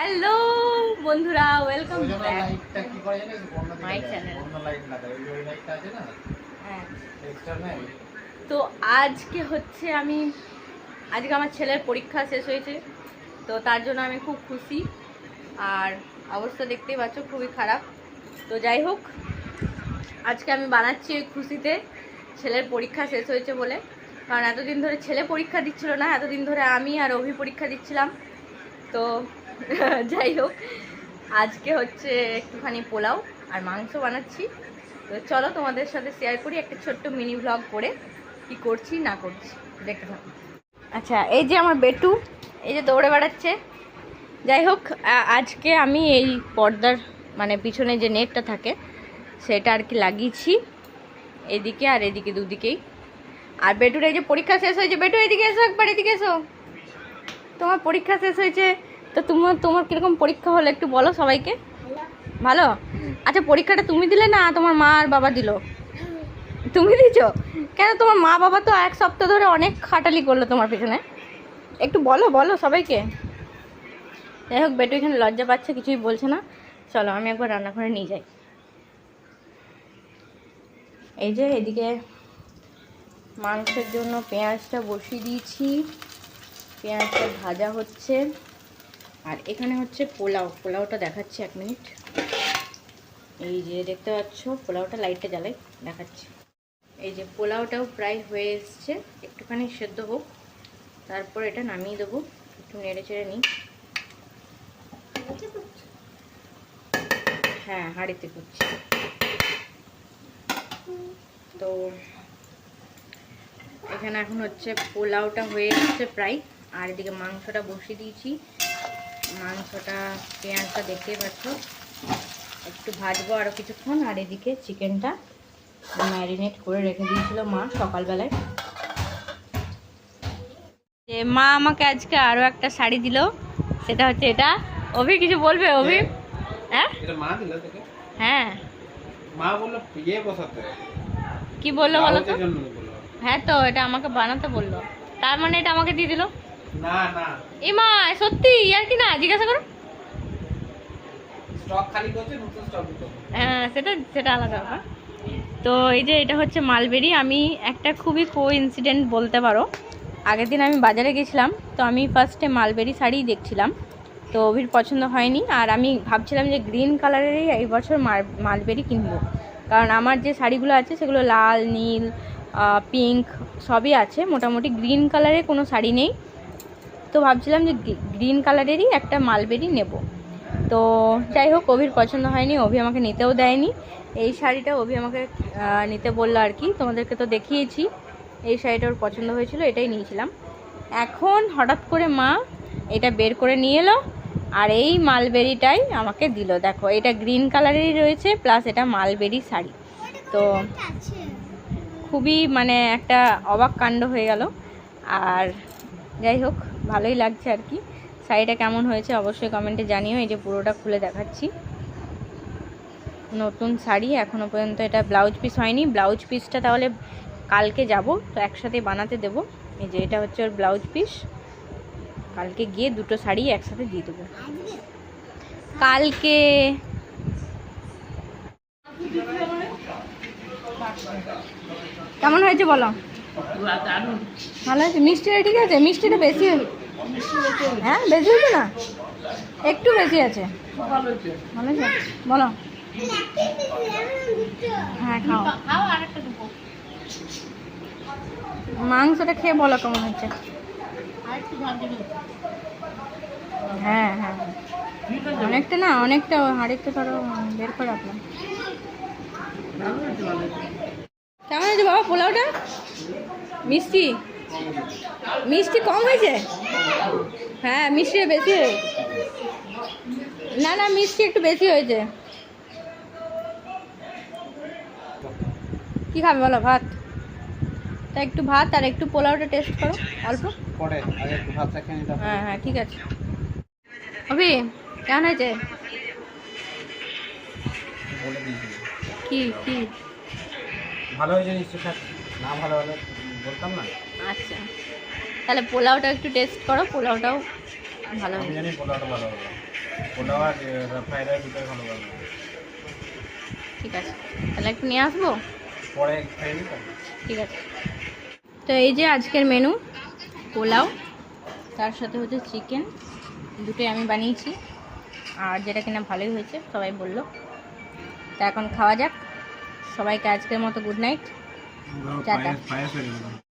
Hello বন্ধুরা welcome back হ্যাঁ। External তো আজকে হচ্ছে আমি আজকে আমার ছেলের পরীক্ষা শেষ হয়েছে তো তার জন্য আমি খুব খুশি। আর অবস্থা দেখতেই পাচ্ছ খুবই খারাপ। তো যাই হোক আজকে আমি বানাচ্ছি ওই খুশিতে ছেলের পরীক্ষা শেষ হয়েছে বলে। কারণ এতদিন ধরে ছেলে পরীক্ষা দিচ্ছিল না এতদিন ধরে আমি আর অভি পরীক্ষা দিচ্ছিলাম। তো যাই হোক, আজকে হচ্ছে একটুখানি পোলাও আর মাংস বানাচ্ছি। তো চলো তোমাদের সাথে শেয়ার করি একটা ছোট্ট মিনি ব্লগ করে কি করছি, না করছি, দেখতে থাকো। আচ্ছা এই যে আমার বেটু, এই যে দৌড়ে বেড়াচ্ছে। যাই হোক আজকে আমি এই পর্দার মানে পিছনে যে নেটটা থাকে, সেটা আর কি লাগিয়েছি, এদিকে আর এদিকে দুদিকেই। আর বেটুর এই যে পরীক্ষা শেষ হয়েছে, বেটু এদিকে এসো, একবার এদিকে এসো। তোমার পরীক্ষা শেষ হয়েছে তো তোমার তোমার কীরকম পরীক্ষা হলো একটু বলো সবাইকে। ভালো? আচ্ছা পরীক্ষাটা তুমি দিলে না, তোমার মা আর বাবা দিল? তুমি দিছো? কেন তোমার মা বাবা তো এক সপ্তাহ ধরে অনেক খাটালি করল তোমার পেছনে। একটু বলো বলো সবাইকে। যাই হোক, বেটু এখানে লজ্জা পাচ্ছে, কিছুই বলছে না। চলো, আমি একবার রান্নাঘরে নিয়ে যাই। এই যে এদিকে মাংসের জন্য পেঁয়াজটা বসিয়ে দিয়েছি। পেঁয়াজটা ভাজা হচ্ছে। আর এখানে হচ্ছে পোলাও, পোলাওটা দেখাচ্ছি এক মিনিট। এই যে দেখতে পাচ্ছ, পোলাওটা লাইটটা জ্বালাই, দেখাচ্ছি। এই যে পোলাওটাও প্রায় হয়ে এসছে, একটুখানি সেদ্ধ হোক, তারপর এটা নামিয়ে দেবো, একটু নেড়ে চেড়ে নিই। হ্যাঁ হাঁড়িতে করছি। তো এখানে এখন হচ্ছে পোলাওটা হয়ে এসছে প্রায়, আর এদিকে মাংসটা বসিয়ে দিয়েছি। মাংসটা পেঁয়াজটা দেখতেই পাচ্ছ। একটু ভাজবো আরও কিছুক্ষণ আর এদিকে চিকেনটা ম্যারিনেট করে রেখে দিয়েছিল মা সকালবেলায়। যে মা আমাকে আজকে আরও একটা শাড়ি দিল সেটা হচ্ছে এটা। অভি কিছু বলবে অভি? হ্যাঁ। এটা মা দিল তোকে? হ্যাঁ। মা বলল ইয়ে বসাতে। কি বলল বলো তো? হ্যাঁ তো এটা আমাকে বানাতে বলল। তার মানে এটা আমাকে দিয়ে দিল? না না। সত্যি আর কি না? জিজ্ঞাসা করো। স্টক খালি করছে নতুন স্টক হ্যাঁ সেটা সেটা আলাদা ব্যাপার। তো এই যে এটা হচ্ছে মালবেরি আমি একটা খুবই কো ইনসিডেন্ট বলতে পারো। আগের দিন আমি বাজারে গেছিলাম তো আমি ফার্স্টে মালবেরি শাড়িই দেখছিলাম। তো অভির পছন্দ হয়নি আর আমি ভাবছিলাম যে গ্রিন কালারেরই এই বছর মাল- মালবেরি কিনবো। কারণ আমার যে শাড়িগুলো আছে সেগুলো লাল নীল পিঙ্ক সবই আছে। মোটামুটি গ্রিন কালারের কোনো শাড়ি নেই। তো ভাবছিলাম যে গ্রিন কালারেরই একটা মালবেরি নেব। তো যাই হোক, অভির পছন্দ হয়নি, অভি আমাকে নিতেও দেয়নি। এই শাড়িটা অভি আমাকে নিতে বলল আর কি। তোমাদেরকে তো দেখিয়েছি, এই শাড়িটা ওর পছন্দ হয়েছিল, এটাই নিয়েছিলাম। এখন হঠাৎ করে মা এটা বের করে নিয়ে এলো, আর এই মালবেরিটাই আমাকে দিল। দেখো, এটা গ্রিন কালারেরই রয়েছে, প্লাস এটা মালবেরি শাড়ি। তো খুবই মানে একটা অবাক কাণ্ড হয়ে গেল। আর যাই হোক ভালোই লাগছে আর কি। শাড়িটা কেমন হয়েছে অবশ্যই কমেন্টে জানিও, এই যে পুরোটা খুলে দেখাচ্ছি। নতুন শাড়ি এখনও পর্যন্ত এটা ব্লাউজ পিস হয়নি। ব্লাউজ পিসটা তাহলে কালকে যাব, তো একসাথে বানাতে দেব। এই যে এটা হচ্ছে ওর ব্লাউজ পিস কালকে গিয়ে দুটো শাড়ি একসাথে দিয়ে দেবো। কালকে কেমন হয়েছে বলো? ভালো হয়েছে মিষ্টিটা ঠিক আছে? মিষ্টিটা বেশি হয়ে- বেশি হয়েছে না? একটু বেশি আছে। ভালো হয়েছে বলো। হ্যাঁ খাও। মাংসটা খেয়ে বলো কেমন হচ্ছে? হ্যাঁ হ্যাঁ। অনেকটা না, অনেকটা হাড়িতে ধরো, বের করে রাখলাম। কেমন হয়েছে বাবা, পোলাওটা? মিষ্টি? মিষ্টি কম হয়েছে? হ্যাঁ মিষ্টি বেশি হয়েছে। না না মিষ্টি একটু বেশি হয়েছে। কি খাবে বলো ভাত? তা একটু ভাত আর একটু পোলাওটা টেস্ট করো অল্প। হ্যাঁ হ্যাঁ ঠিক আছে। অভি কেমন হয়েছে? কি কি? ভালো হয়েছে নিশ্চয় না ভালো হলে। বলতাম না? আচ্ছা। তাহলে পোলাওটা একটু টেস্ট করো পোলাওটাও ভালো আমি জানি পোলাওটা ভালো হবে। পোলাও আর ফ্রাইড রাইস দুটোই ভালো লাগবে ঠিক আছে। তাহলে একটু নিয়ে আসব? পরে ঠিক আছে। তো এই যে আজকের মেনু পোলাও তার সাথে হচ্ছে চিকেন দুটোই আমি বানিয়েছি। আর যেটা কিনা ভালোই হয়েছে সবাই বলল। তা এখন খাওয়া যাক। সবাইকে আজকের মতো গুড নাইট টাটা। পায়েস হয়ে গেল